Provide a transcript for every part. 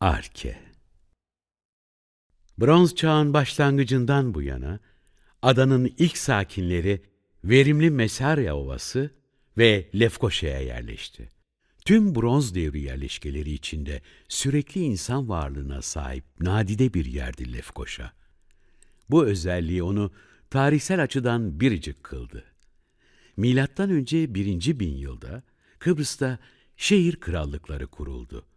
Arke Bronz çağın başlangıcından bu yana adanın ilk sakinleri verimli Mesarya Ovası ve Lefkoşa'ya yerleşti. Tüm bronz devri yerleşkeleri içinde sürekli insan varlığına sahip nadide bir yerdi Lefkoşa. Bu özelliği onu tarihsel açıdan biricik kıldı. Milattan önce 1. bin yılda Kıbrıs'ta şehir krallıkları kuruldu.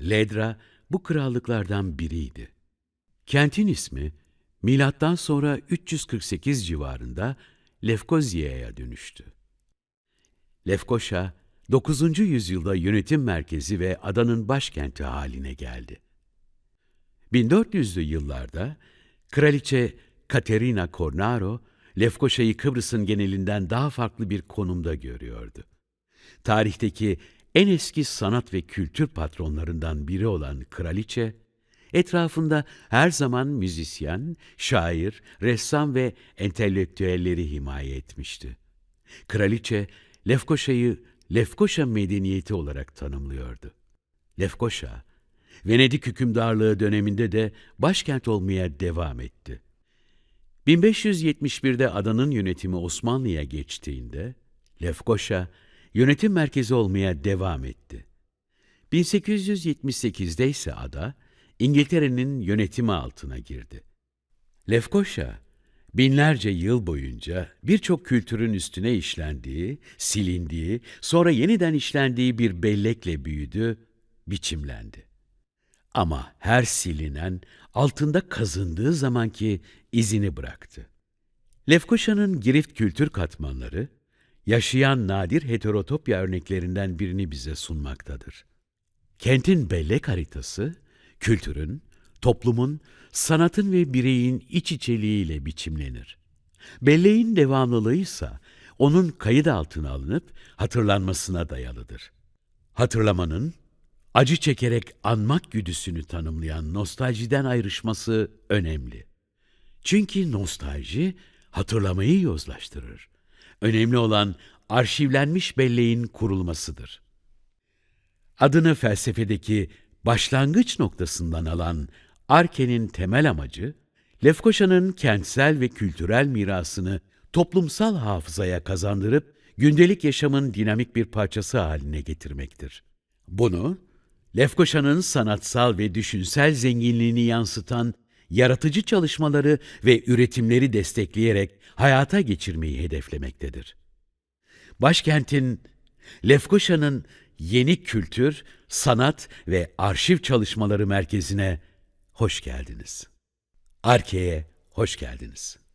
Ledra bu krallıklardan biriydi. Kentin ismi milattan sonra 348 civarında Lefkozya'ya dönüştü. Lefkoşa 9. yüzyılda yönetim merkezi ve adanın başkenti haline geldi. 1400'lü yıllarda Kraliçe Katerina Cornaro, Lefkoşa'yı Kıbrıs'ın genelinden daha farklı bir konumda görüyordu. Tarihteki en eski sanat ve kültür patronlarından biri olan kraliçe, etrafında her zaman müzisyen, şair, ressam ve entelektüelleri himaye etmişti. Kraliçe, Lefkoşa'yı Lefkoşa medeniyeti olarak tanımlıyordu. Lefkoşa, Venedik hükümdarlığı döneminde de başkent olmaya devam etti. 1571'de adanın yönetimi Osmanlı'ya geçtiğinde Lefkoşa yönetim merkezi olmaya devam etti. 1878'de ise ada İngiltere'nin yönetimi altına girdi. Lefkoşa binlerce yıl boyunca birçok kültürün üstüne işlendiği, silindiği, sonra yeniden işlendiği bir bellekle büyüdü, biçimlendi. Ama her silinen altında kazındığı zamanki izini bıraktı. Lefkoşa'nın girift kültür katmanları, yaşayan nadir heterotopya örneklerinden birini bize sunmaktadır. Kentin bellek haritası, kültürün, toplumun, sanatın ve bireyin iç içeliğiyle biçimlenir. Belleğin devamlılığı ise onun kayıt altına alınıp hatırlanmasına dayalıdır. Hatırlamanın, acı çekerek anmak güdüsünü tanımlayan nostaljiden ayrışması önemli. Çünkü nostalji hatırlamayı yozlaştırır. Önemli olan arşivlenmiş belleğin kurulmasıdır. Adını felsefedeki başlangıç noktasından alan Arke'nin temel amacı, Lefkoşa'nın kentsel ve kültürel mirasını toplumsal hafızaya kazandırıp gündelik yaşamın dinamik bir parçası haline getirmektir. Bunu, Lefkoşa'nın sanatsal ve düşünsel zenginliğini yansıtan yaratıcı çalışmaları ve üretimleri destekleyerek hayata geçirmeyi hedeflemektedir. Başkentin, Lefkoşa'nın yeni kültür, sanat ve arşiv çalışmaları merkezine hoş geldiniz. Arke'ye hoş geldiniz.